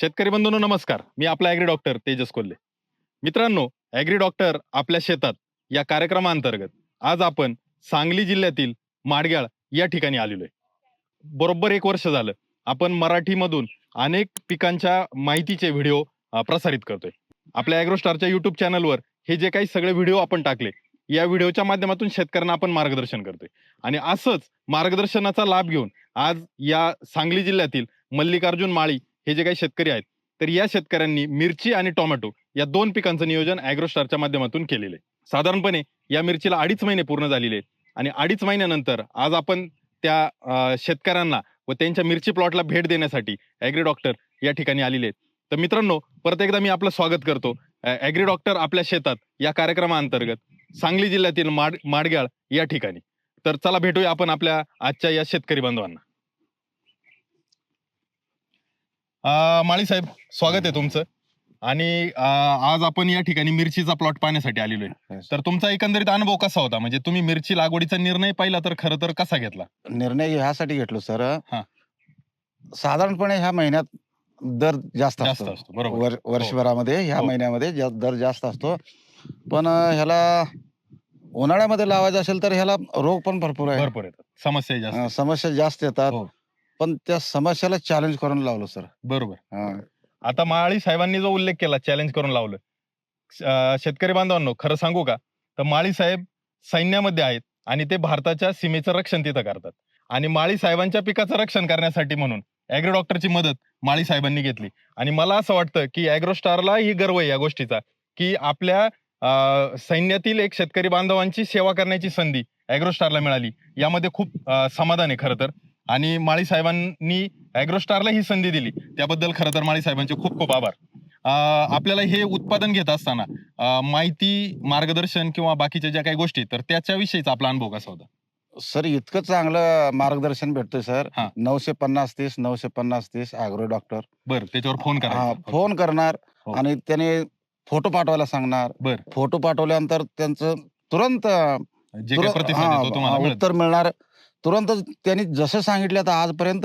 शेतकरी बंधूंनो नमस्कार. मी आपला ॲग्री डॉक्टर तेजस कोल्हे. मित्रांनो ॲग्री डॉक्टर आपल्या शेतात या कार्यक्रमाअंतर्गत आज आपण सांगली जिल्ह्यातील माडग्याळ या ठिकाणी आलेलो आहे. बरोबर एक वर्ष झालं आपण मराठीमधून अनेक पिकांच्या माहितीचे व्हिडिओ प्रसारित करतोय. आपल्या ॲग्रोस्टारच्या युट्यूब चॅनलवर हे जे काही सगळे व्हिडिओ आपण टाकले या व्हिडिओच्या माध्यमातून शेतकऱ्यांना आपण मार्गदर्शन करतोय. आणि असंच मार्गदर्शनाचा लाभ घेऊन आज या सांगली जिल्ह्यातील मल्लिकार्जुन माळी हे जे काही शेतकरी आहेत तर या शेतकऱ्यांनी मिरची आणि टोमॅटो या दोन पिकांचं नियोजन अॅग्रोस्टारच्या माध्यमातून केलेले साधारणपणे या मिरचीला अडीच महिने पूर्ण झालेले आहेत आणि अडीच महिन्यानंतर आज आपण त्या शेतकऱ्यांना व त्यांच्या मिरची प्लॉटला भेट देण्यासाठी ॲग्री डॉक्टर या ठिकाणी आलेले आहेत. तर मित्रांनो परत एकदा मी आपलं स्वागत करतो. ॲग्री डॉक्टर आपल्या शेतात या कार्यक्रमाअंतर्गत सांगली जिल्ह्यातील माड माडग्याळ या ठिकाणी. तर चला भेटूया आपण आपल्या आजच्या या शेतकरी बांधवांना. अं, माळी साहेब स्वागत आहे तुमचं. आणि अं, आज आपण या ठिकाणी मिरचीचा प्लॉट पाहण्यासाठी आलेलो आहे. तर तुमचा एकंदरीत अनुभव कसा होता? म्हणजे तुम्ही मिरची लागवडीचा निर्णय पाहिला तर खरं तर कसा घेतला? निर्णय ह्यासाठी घेतलो सर. हा. साधारणपणे ह्या महिन्यात दर जास्त जास्त असतो. असतो बरोबर. वर- वर्षभरामध्ये ह्या हो. महिन्यामध्ये जा- दर जास्त असतो. पण अं, ह्याला उन्हाळ्यामध्ये लावायचं असेल तर ह्याला रोग पण भरपूर आहे. भरपूर येतात. समस्या जास्त अं, समस्या जास्त येतात. हो. पण त्या समस्याला चॅलेंज करून लावलो सर बरोबर. आता माळी साहेबांनी जो उल्लेख केला चॅलेंज करून लावलं. अं, शेतकरी बांधवांनो खरं सांगू का? तर माळी साहेब सैन्यामध्ये आहेत आणि ते भारताच्या सीमेचं रक्षण तिथं करतात. आणि माळी साहेबांच्या पिकाचं रक्षण करण्यासाठी म्हणून ॲग्रो डॉक्टरची मदत माळी साहेबांनी घेतली. आणि मला असं वाटतं की ॲग्रोस्टारला ही गर्व आहे या गोष्टीचा की आपल्या अं, सैन्यातील एक शेतकरी बांधवांची सेवा करण्याची संधी ॲग्रोस्टारला मिळाली. यामध्ये खूप अं, समाधान आहे खरं तर. आणि माळी साहेबांनी ॲग्रोस्टारला ही संधी दिली. त्याबद्दल खरं तर माळी साहेबांचे खूप खूप आभार. आपल्याला हे उत्पादन घेत असताना माहिती मार्गदर्शन किंवा बाकीच्या ज्या काही गोष्टी तर त्याच्याविषयीचा आपला अनुभव कसा होता? सर इतकं चांगलं मार्गदर्शन भेटतोय सर. नऊशे पन्नास तीस नऊशे पन्नास तीस अॅग्रो डॉक्टर बरं त्याच्यावर फोन करा फोन करणार हो. आणि त्याने फोटो पाठवायला सांगणार. बर. फोटो पाठवल्यानंतर त्यांचं तुरंत जे उत्तर मिळणार. तुरंत त्यांनी जसं सांगितलं तर आजपर्यंत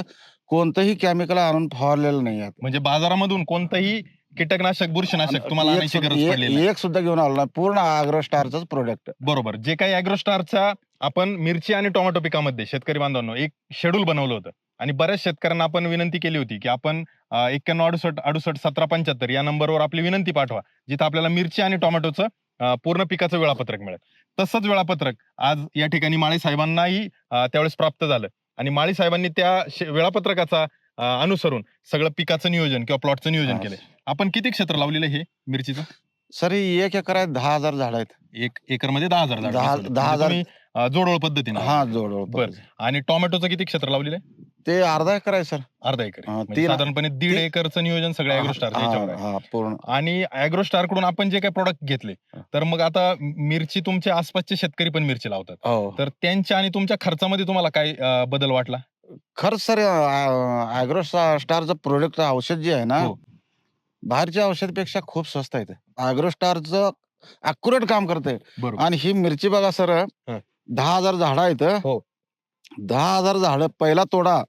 कोणतंही केमिकल आणून फवारलेलं नाही आहे. म्हणजे बाजारामधून कोणतंही कीटकनाशक बुरशीनाशक तुम्हाला एक आणायची सुद्धा- गरज पडलेली नाही. एक एक सुद्धा घेऊन आलो नाही. पूर्ण अॅग्रो स्टारच प्रोडक्ट बरोबर. जे काही अॅग्रोस्टारच्या आपण मिरची आणि टोमॅटो पिकामध्ये शेतकरी बांधवांनो एक शेड्यूल बनवलं होतं. आणि बऱ्याच शेतकऱ्यांना आपण विनंती केली होती की आपण एक्क्याण्णव अडुसष्ट अडुसष्ट सतरा पंच्याहत्तर या नंबरवर आपली विनंती पाठवा जिथं आपल्याला मिरची आणि टोमॅटोचं अं, पूर्ण पिकाचं वेळापत्रक मिळेल. तसंच वेळापत्रक. आज या ठिकाणी माळी साहेबांनाही त्यावेळेस प्राप्त झालं. आणि माळी साहेबांनी त्या वेळापत्रकाचा अनुसरून सगळं पिकाचं नियोजन किंवा प्लॉटचं नियोजन केलं. आपण किती क्षेत्र लावलेलं हे मिरचीचं? सर एक एकर आहे दहा हजार झाड आहेत. एक एकरमध्ये दहा हजार झाडं. दहा- म्हणजे हजार- जोडोळ पद्धतीने. हा जोड बर. आणि टोमॅटोचं किती क्षेत्र लावलेलं आहे? ते अर्धा एकर आहे सर अर्धा एकर आहे. हा, म्हणजे तीन- साधारणपणे दीड एकरचं नियोजन सगळ्या हा, याच्यावर आहे हा, पूर्ण आणि अॅग्रोस्टारकडून आपण जे काही प्रोडक्ट घेतले हा. तर मग आता मिरची तुमचे आसपासचे शेतकरी पण मिरची लावतात हो तर त्यांच्या आणि तुमच्या खर्चामध्ये तुम्हाला काय अं, बदल वाटला खरंच सर अॅग्रो स्टारचं प्रोडक्ट औषध जे आहे ना हो. बाहेरच्या औषधपेक्षा खूप स्वस्त आहे अॅग्रो स्टारचं अॅक्युरेट काम करते बरोबर आणि ही मिरची बघा सर. दहा हजार झाड आहेत हो. दहा हजार झाड पहिला तोडा.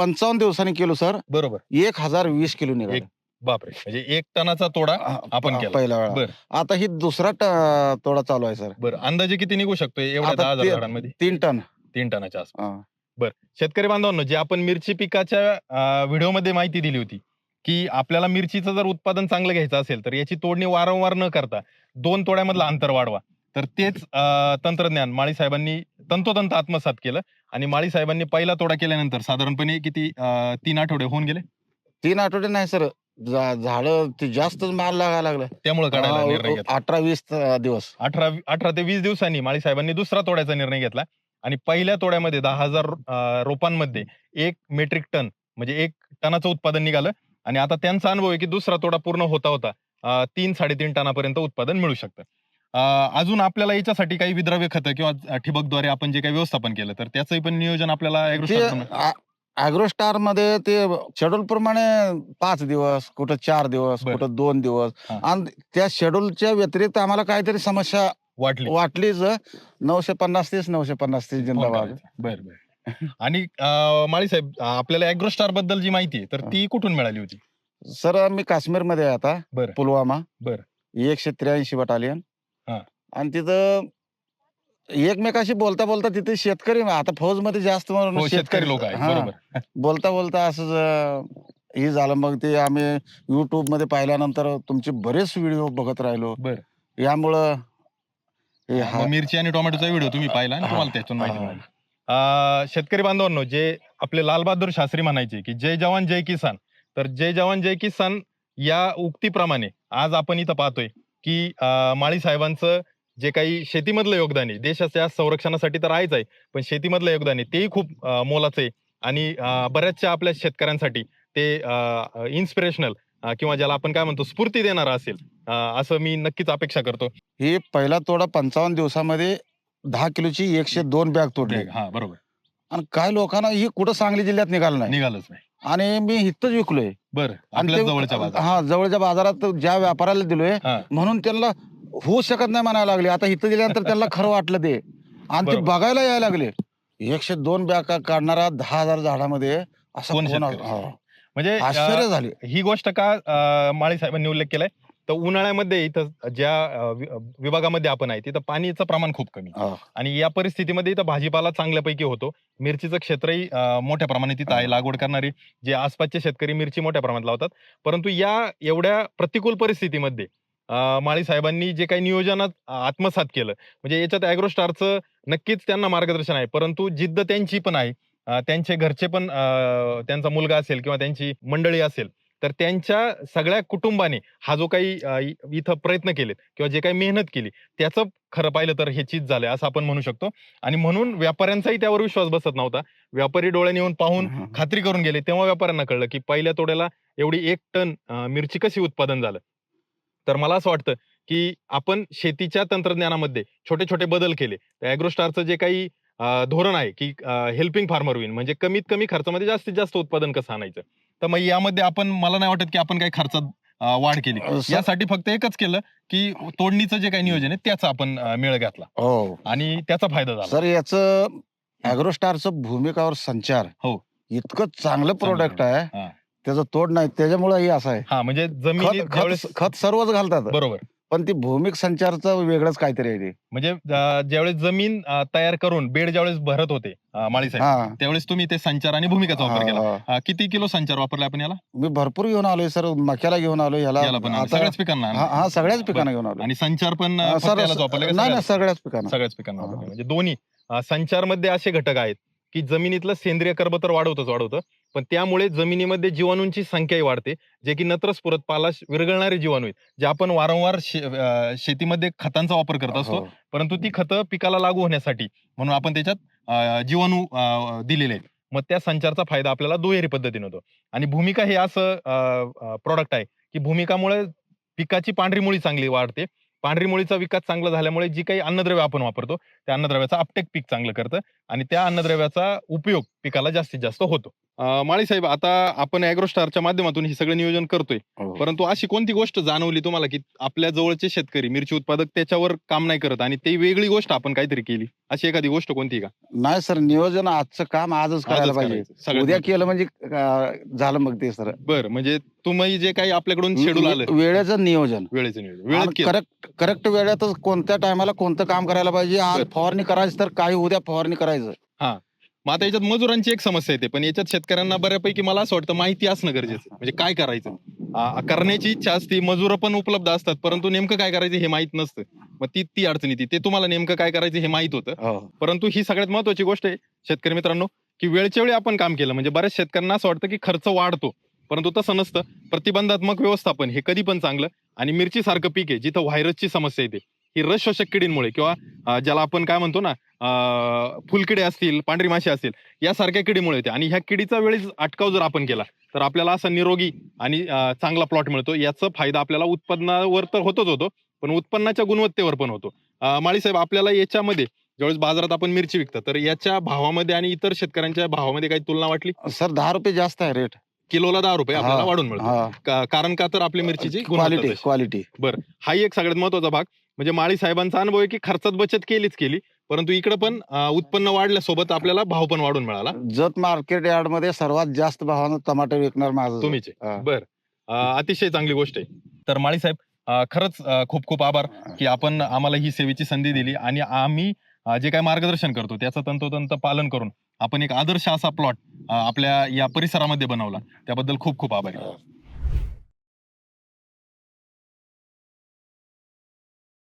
पंचावन्न दिवसांनी केलो सर. बरोबर. एक हजार वीस किलो निघाले. बापरे. म्हणजे एक टनाचा तोडा आपण केला. पहिला वेळा. बर. आता ही दुसरा ट- तोडा चालू आहे सर. बरं. अंदाजे किती निघू शकतो एवढ्या आता दहा हजार ते- झाडांमध्ये तीन टन. तीन टनाच्या आसपास. हा. शेतकरी बांधवांनो जे आपण मिरची पिकाच्या व्हिडिओमध्ये माहिती दिली होती की आपल्याला मिरचीचं जर उत्पादन चांगलं घ्यायचं असेल तर याची तोडणी वारंवार न करता दोन तोड्यामधलं अंतर वाढवा. तर तेच तंत्रज्ञान. माळी साहेबांनी तंतोतंत आत्मसात केलं आणि माळी साहेबांनी पहिला तोडा केल्यानंतर साधारणपणे किती अं, तीन आठवडे होऊन गेले? तीन आठवडे नाही सर. झाड ते जास्तच माल लागायला लागलं. त्यामुळे काढायला निर्णय अठरा वीस अं, दिवस. अठरा अठरा ते वीस दिवसांनी माळी साहेबांनी दुसरा तोड्याचा निर्णय घेतला आणि पहिल्या तोड्यामध्ये दहा हजार अं, रोपांमध्ये एक मेट्रिक टन म्हणजे एक टनाचं उत्पादन निघालं आणि आता त्यांचा अनुभव आहे की दुसरा तोडा पूर्ण होता होता अं, तीन साडेतीन टनापर्यंत उत्पादन मिळू शकतं. अजून आपल्याला याच्यासाठी काही विद्रव्य खतं किंवा ठिबकद्वारे आपण जे काही व्यवस्थापन केलं तर त्याचंही पण नियोजन आपल्याला ते ॲग्रोस्टार अॅग्रो स्टारमध्ये ते शेड्यूल प्रमाणे पाच दिवस कुठं चार दिवस. कुठं दोन दिवस हा. आणि त्या शेड्यूलच्या व्यतिरिक्त आम्हाला काहीतरी समस्या वाटली वाटलीच नऊशे पन्नास तीस नऊशे पन्नास तीस फोन जिंदाबाद. बरं बरं आणि माळी साहेब आपल्याला ॲग्रोस्टारबद्दल जी माहिती आहे तर ती कुठून मिळाली होती सर मी काश्मीरमध्ये आहे आता. पुलवामा बरं. एकशे त्र्याऐंशी बटालियन हा. आणि तिथं एकमेकाशी बोलता बोलता तिथे शेतकरी आता फौजमध्ये जास्त म्हणून हो शेतकरी लोक आहेत हा. बरोबर बोलता बोलता असंच अं, हे झालं मग ते आम्ही युट्यूबमध्ये पाहिल्यानंतर तुमचे बरेच व्हिडिओ बघत राहिलो बरं. यामुळं हे हा- मग मिरची आणि टोमॅटोचा व्हिडिओ तुम्ही पाहिला आणि. तुम्हाला त्यातून माहिती हा. मिळाली अं, शेतकरी बांधवांनो जे आपले लालबहादूर शास्त्री म्हणायचे की जय जवान जय किसान तर जय जवान जय किसान या उक्तीप्रमाणे आज आपण इथं पाहतोय की अं, माळी साहेबांचं जे काही शेतीमधलं योगदान आहे. देशाच्या संरक्षणासाठी तर आहेच आहे पण शेतीमधलं योगदान आहे तेही खूप मोलाचं आहे. आणि बऱ्याचशा आपल्या शेतकऱ्यांसाठी ते इन्स्पिरेशनल किंवा ज्याला आपण काय म्हणतो स्फूर्ती देणारं असेल असं मी नक्कीच अपेक्षा करतो. हे पहिला तोडा पंचावन्न दिवसामध्ये दहा किलोची एकशे दोन बॅग तोडली. हा बरोबर. आणि काय लोकांना ही कुठं सांगली जिल्ह्यात निघालं नाही. निघालच नाही. आणि मी इथंच विकलोय. बरं हा जवळच्या बाजारात ज्या व्यापाऱ्याला दिलोय. म्हणून त्यांना होऊ शकत नाही म्हणायला लागले. आता इथं दिल्यानंतर त्यांना खरं वाटलं ते. आणि ते बरोबर. बघायला यायला लागले. एकशे दोन बॅग काढणारा दहा हजार झाडामध्ये असं कोण कोण शेतकरी? हा. म्हणजे आश्चर्य अं, झाले. ही गोष्ट का अं, माळी साहेबांनी उल्लेख केलाय? तर उन्हाळ्यामध्ये इथं ज्या अं, वि- विभागामध्ये आपण आहे तिथं पाणीचं प्रमाण खूप कमी. हा. आणि या परिस्थितीमध्ये इथं भाजीपाला चांगल्यापैकी होतो. मिरचीचं क्षेत्रही अं, मोठ्या प्रमाणात तिथं आहे. लागवड करणारी जे आसपासचे शेतकरी मिरची मोठ्या प्रमाणात लावतात. परंतु या एवढ्या प्रतिकूल परिस्थितीमध्ये माळी साहेबांनी जे काही नियोजनात आत्मसात केलं. म्हणजे याच्यात अॅग्रोस्टारचं नक्कीच त्यांना मार्गदर्शन आहे. परंतु जिद्द त्यांची पण आहे. त्यांचे घरचे पण त्यांचा मुलगा असेल किंवा त्यांची मंडळी असेल तर त्यांच्या सगळ्या कुटुंबाने हा जो काही इथं प्रयत्न केलेत किंवा जे काही मेहनत केली त्याचं खरं पाहिलं तर हे चीज झालंय असं आपण म्हणू शकतो. आणि म्हणून व्यापाऱ्यांचाही त्यावर विश्वास बसत नव्हता. व्यापारी डोळ्याने येऊन पाहून. खात्री करून गेले तेव्हा व्यापाऱ्यांना कळलं की पहिल्या तोड्याला एवढी एक टन मिरची कशी उत्पादन झालं? तर मला असं वाटतं की आपण शेतीच्या तंत्रज्ञानामध्ये छोटे छोटे बदल केले. अॅग्रोस्टारचं जे काही धोरण आहे की हेल्पिंग फार्मर विन म्हणजे कमीत कमी खर्चामध्ये जास्तीत जास्त उत्पादन कसं आणायचं? तर मग यामध्ये आपण मला नाही वाटत की आपण काही खर्चात वाढ केली. यासाठी फक्त एकच केलं की तोडणीचं जे काही नियोजन आहे त्याचा आपण मेळ घातला. हो. आणि त्याचा फायदा झाला. सर याचं अॅग्रोस्टारचं भूमिकावर संचार हो. इतकं चांगलं प्रोडक्ट आहे. त्याचं तोड नाही त्याच्यामुळे हे असं आहे. हा म्हणजे जमिनी खत ज्यावेळेस खत खत सर्वच घालतात. बरोबर. पण ती भूमिक संचारचं वेगळंच काहीतरी आहे ते. म्हणजे अं, ज्यावेळेस जमीन अं, तयार करून बेड ज्यावेळेस भरत होते अं, माळी साहेब हा. त्यावेळेस तुम्ही ते संचार आणि भूमिकाचा वापर केला. हा. अं, किती किलो संचार वापरला आपण याला? मी भरपूर घेऊन आलोय सर. मक्याला घेऊन आलोय याला याला पण. आता सगळ्याच पिकांना. हा हा सगळ्याच पिकांना घेऊन आलोय. आणि संचार पण अं, फक्त सर यालाच वापरलं का नाही नाही सगळ्याच? सगळ्याच पिकांना. सगळ्याच पिकांना हा. वापरलं. म्हणजे दोन्ही अं, संचारमध्ये असे घटक आहेत की जमिनीतलं सेंद्रिय कर्ब तर वाढवतच वाढवतं. पण त्यामुळे जमिनीमध्ये जीवाणूंची संख्याही वाढते जे की नत्र स्फुरत पाला विरघळणारे जीवाणू आहेत जे आपण वारंवार शे- शेतीमध्ये खतांचा वापर करत असतो. हो. परंतु ती खतं पिकाला लागू होण्यासाठी म्हणून आपण त्याच्यात जीवाणू दिलेले आहेत. मग त्या संचारचा फायदा आपल्याला दुहेरी पद्धतीने होतो. आणि भूमिका हे असं प्रॉडक्ट आहे की भूमिकामुळे पिकाची पांढरी मुळी चांगली वाढते. पांढरी मुळीचा विकास चांगला झाल्यामुळे जी काही अन्नद्रव्य आपण वापरतो त्या अन्नद्रव्याचा अपटेक पीक चांगलं करतं आणि त्या अन्नद्रव्याचा उपयोग पिकाला जास्तीत जास्त होतो. माळी साहेब आता आपण अॅग्रोस्टारच्या माध्यमातून हे सगळं नियोजन करतोय. हो. परंतु अशी कोणती गोष्ट जाणवली तुम्हाला की आपल्या जवळचे शेतकरी मिरची उत्पादक त्याच्यावर काम नाही करत आणि ती वेगळी गोष्ट आपण काहीतरी केली? अशी एखादी गोष्ट कोणती का? नाही सर नियोजन आजचं काम आजच करायला पाहिजे. उद्या. केलं म्हणजे झालं मग ते सर. बर म्हणजे तुम्ही जे काही आपल्याकडून शेड्यूल आलं. वेळेचं नियोजन. वेळेचं नियोजन. करेक्ट करेक्ट वेळेतच कोणत्या टायमाला कोणतं काम करायला पाहिजे आज. फवारणी करायची तर काही उद्या फवारणी करायचं. मग आता याच्यात मजुरांची एक समस्या येते पण याच्यात शेतकऱ्यांना बऱ्यापैकी मला असं वाटतं माहिती असणं गरजेचं. म्हणजे काय करायचं? आ, करण्याची इच्छा असते मजूर पण उपलब्ध असतात परंतु नेमकं काय करायचं हे माहीत नसतं. मग ती ती अडचण येते. ते तुम्हाला नेमकं काय करायचं हे माहीत होतं. हो. परंतु ही सगळ्यात महत्वाची गोष्ट आहे शेतकरी मित्रांनो की वेळच्या वेळी आपण काम केलं. म्हणजे बऱ्याच शेतकऱ्यांना असं वाटतं की खर्च वाढतो परंतु तसं नसतं. प्रतिबंधात्मक व्यवस्थापन हे कधी पण चांगलं आणि मिरची सारखं पीक आहे जिथं व्हायरसची समस्या येते. ही रस शोषक किडींमुळे किंवा ज्याला आपण काय म्हणतो ना फुलकिडे असतील पांढरी माशी असतील यासारख्या किडीमुळे येते आणि ह्या किडीचा वेळेस अटकाव जर आपण केला तर आपल्याला असा निरोगी आणि चांगला प्लॉट मिळतो. याचा फायदा आपल्याला उत्पन्नावर तर होतोच होतो पण उत्पन्नाच्या गुणवत्तेवर पण होतो. माळी साहेब आपल्याला याच्यामध्ये ज्यावेळेस बाजारात आपण मिरची विकतात तर याच्या भावामध्ये आणि इतर शेतकऱ्यांच्या भावामध्ये काही तुलना वाटली? सर दहा रुपये जास्त आहे रेट. किलोला दहा रुपये आपल्याला वाढून मिळतो. कारण का तर आपली मिरचीची क्वालिटी. क्वालिटी हाही एक सगळ्यात महत्त्वाचा भाग. म्हणजे माळी साहेबांचा अनुभव आहे की खर्चात बचत केलीच केली परंतु इकडे पण उत्पन्न वाढल्यासोबत आपल्याला भाव पण वाढून मिळाला. जत मार्केट यार्डमध्ये सर्वात जास्त भावानं टमाटे विकणार माझं तुम्हीच. बर. अतिशय चांगली गोष्ट आहे. तर माळी साहेब खरंच खूप खूप आभार की आपण आम्हाला ही सेवेची संधी दिली आणि आम्ही जे काही मार्गदर्शन करतो त्याचं तंतोतंत पालन करून आपण एक आदर्श असा प्लॉट आपल्या या परिसरामध्ये बनवला. त्याबद्दल खूप खूप आभारी.